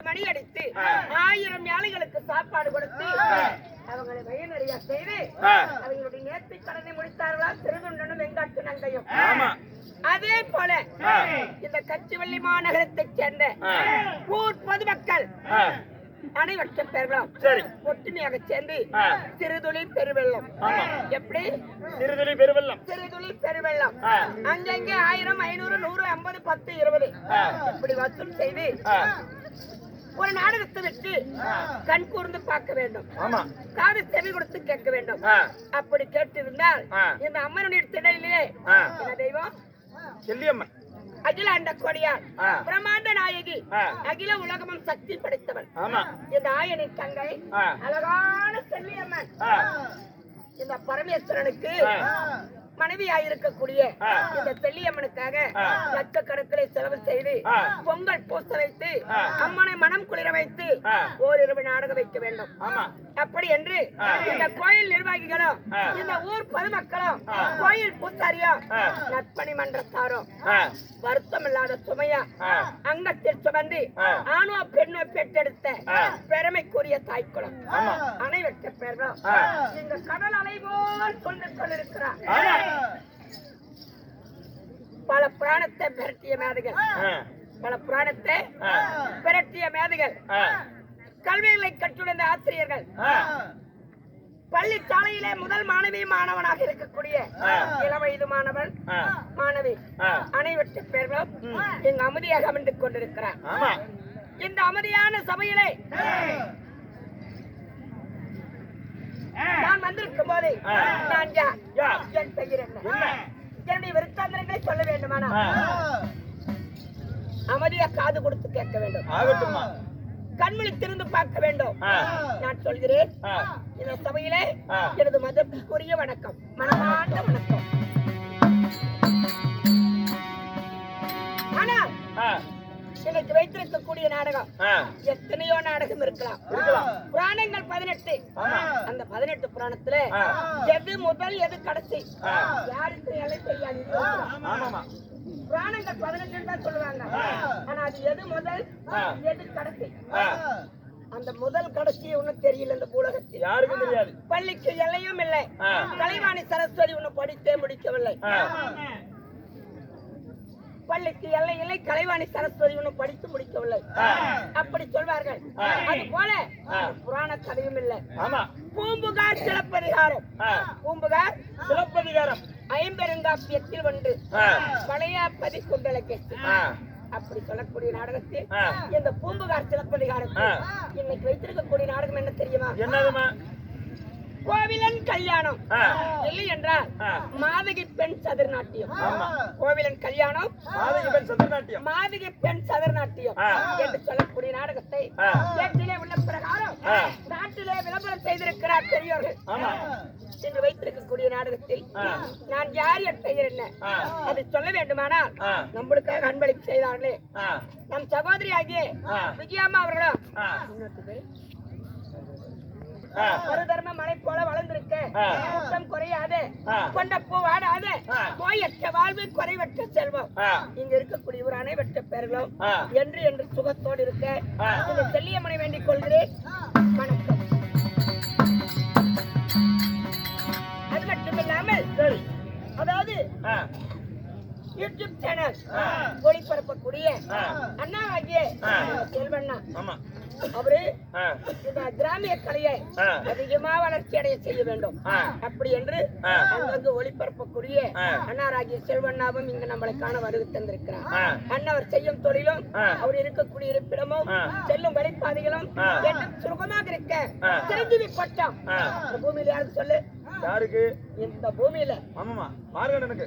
மணி அடித்து ஆயிரம் ஏழைகளுக்கு சாப்பாடு கொடுத்து அவங்களை வயநறியா செய்து. அவங்களுடைய நேர்த்தி கடனை முடித்தார்களா திருதுண்டனும் வெங்காட்டு நங்கையும் அதே போல. இந்த கச்சிவள்ளி மாநகரத்தைச் சேர்ந்த. ஊர் பொதுமக்கள் ஆ, அனைவற்ற பேர்களும் சரி ஒற்றுமையாக சேர்ந்து. சிறுதுளி பெருவெள்ளம். எப்படி சிறுதுளி பெருவெள்ளம் சிறுதுளி பெருவெள்ளம். அங்கங்கே ஆயிரம் ஐநூறு நூறு ஐம்பது பத்து இருபது. இப்படி வசூல் செய்து ஒரு நாடகத்தை வச்சு கண் கூர்ந்து பார்க்க வேண்டும். ஆமா. காது செவி கொடுத்து கேட்க வேண்டும். அப்படி கேட்டிருந்தால் ஆ. இந்த அம்மனுடைய திடலிலே தெய்வம்? செல்லியம்மன். அகில அண்ட கொடியார். பிரம்மாண்ட நாயகி. அகில உலகமும் சக்தி படைத்தவள். ஆமா. இந்த ஆயனின் தங்கை. அழகான செல்லியம்மன். இந்த பரமேஸ்வரனுக்கு. மனைவியாயிருக்கக்கூடிய. இந்த செல்லியம்மனுக்காக. லட்சக்கணக்கில் செலவு செய்து. பொங்கல் பூச வைத்து. அம்மனை மனம் குளிர வைத்து. ஓரிரவு நாடகம் வைக்க வேண்டும் அப்படி என்று. இந்த கோயில் நிர்வாகிகளும். இந்த ஊர் பொதுமக்களும். கோயில் பூசாரியும். நற்பணி மன்றத்தாரும் வருத்தம் இல்லாத சுமையா. அங்கத்தில் சுமந்து. ஆணோ பெண்ணோ பெற்றெடுத்த. பெருமைக்குரிய தாய்க்குளம் பேர்களும் ஆ. இந்த கடல் அலை போல் சொல்லிக் கொண்டிருக்கிறார். பல புராணத்தை பிரட்டிய மேதைகள் பல புராணத்தை ஆ. பிரட்டிய மேதைகள் கல்விகளை கற்றுணர்ந்த ஆசிரியர்கள். பள்ளி சாலையிலே முதல் மாணவி மாணவனாக இருக்கக்கூடிய. இளவயது மாணவன். மாணவி. அனைவற்ற பேர்களும் இங்கு அமைதியாக அமர்ந்து கொண்டிருக்கிறார் இந்த அமைதியான சபையிலே நான் வந்திருக்கும் போது. நான் யார்? என் பெயர் என்ன விருத்தாந்தரங்களை சொல்ல வேண்டுமானா. அமைதியா காது கொடுத்து கேட்க வேண்டும் ஆகட்டும்மா கண்மொழி திறந்து பார்க்க வேண்டும். நான் சொல்கிறேன். இந்த சபையிலே. எனது மதத்திற்குரிய வணக்கம் மனமார்ந்த வணக்கம் வைத்திருக்கக்கூடிய நாடகம் ஆ. எத்தனையோ நாடகம் இருக்கலாம் இருக்கலாம். புராணங்கள் பதினெட்டு. அந்த பதினெட்டு புராணத்துல. எது முதல் எது கடைசி. யாருக்கு தெரியாது ஆமாமா புராணங்கள் பதினெட்டு தான் சொல்லுவாங்க ஆனா அது எது முதல். எது கடைசி. அந்த முதல் கடைசி ஒண்ணும் தெரியல இந்த உலகத்தில் யாருக்கும் தெரியாது பள்ளிக்கு எல்லையும் இல்லை. கலைவாணி சரஸ்வதி ஒண்ணு படித்தே முடிக்கவில்லை. பள்ளிக்கு எல்லை இல்லை கலைவாணி சரஸ்வதி ஒண்ணு படித்து முடிக்கவில்லை. அப்படி சொல்வார்கள். அது போல. புராண கதையும் இல்லை பூம்புகார் சிலப்பதிகாரம். பூம்புகார் சிலப்பதிகாரம் ஐம்பெருங்காப்பியத்தில் ஒன்று ஆ. பழையாப்பதி குண்டலகேசி ஆ. அப்படி சொல்லக்கூடிய நாடகத்தில். இந்த பூம்புகார் சிலப்பதிகாரத்தில். இன்னைக்கு வைத்திருக்கக்கூடிய நாடகம் என்ன தெரியுமா என்னதுமா கோவிலன் கல்யாணம். இல்லை என்றால். மாதகி பெண் சதுர்நாட்டியம் ஆமா. கோவிலன் கல்யாணம் மாதகி பெண் சதுர்நாட்டியம் மாதகி பெண் சதுர்நாட்டியம் ஆ. என்று சொல்லக்கூடிய நாடகத்தை. ஏட்டிலே உள்ள பிரகாரம். நாட்டிலே விளம்பரம் செய்திருக்கிறார் பெரியோர்கள் இன்று வைத்திருக்கக்கூடிய நாடகத்தில். நான் யார் என் பெயர் என்ன. அதை சொல்ல வேண்டுமானால். நம்மளுக்காக அன்பளிப்பு செய்தார்களே. நம் சகோதரி ஆகிய. விஜயாமா அவர்களும். ஒரு தர்ம மலை போல வளர்ந்திருக்க. குற்றம் குறையாதே. கொண்ட பூ வாடாதே. நோயற்ற வாழ்வு குறைவற்ற செல்வம். இங்க இருக்கக்கூடிய ஒரு அனைவற்ற பேர்களும் ஆ. என்று என்று சுகத்தோடு இருக்க. இந்த செல்லியம்மனை வேண்டிக் கொள்கிறேன் வணக்கம் அது மட்டும் இல்லாமல் அதாவது. YouTube channel. ஒளிபரப்பக்கூடிய. அண்ணா ஆகிய அவரு. இந்த கிராமிய கலையை. அதிகமா வளர்ச்சி அடைய செய்ய வேண்டும். அப்படி என்று. அங்கங்கு ஒளிபரப்பக்கூடிய. அண்ணாராகிய செல்வண்ணாவும் இங்கு நம்மளை காண வருகை தந்திருக்கிறார். அண்ணவர் செய்யும் தொழிலும். அவர் இருக்கக்கூடிய இருப்பிடமும். செல்லும் வழிபாதைகளும் சுகமாக இருக்க. சிரஞ்சீவி பட்டம் பூமியில யாருக்கு சொல்லு யாருக்கு இந்த பூமியில ஆமாமா மார்கண்டனுக்கு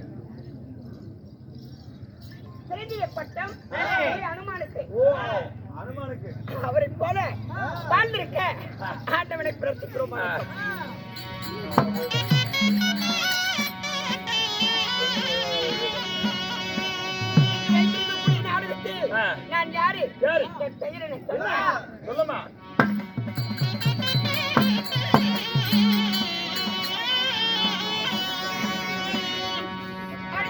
சிரஞ்சீவி பட்டம் அனுமானுக்கு. அவரை போல வாழ்ந்திருக்க ஆண்டவனை பிரார்த்திக்கிறோம். நான் யாரு? என் பெயர் என்ன? சொல்லுமா.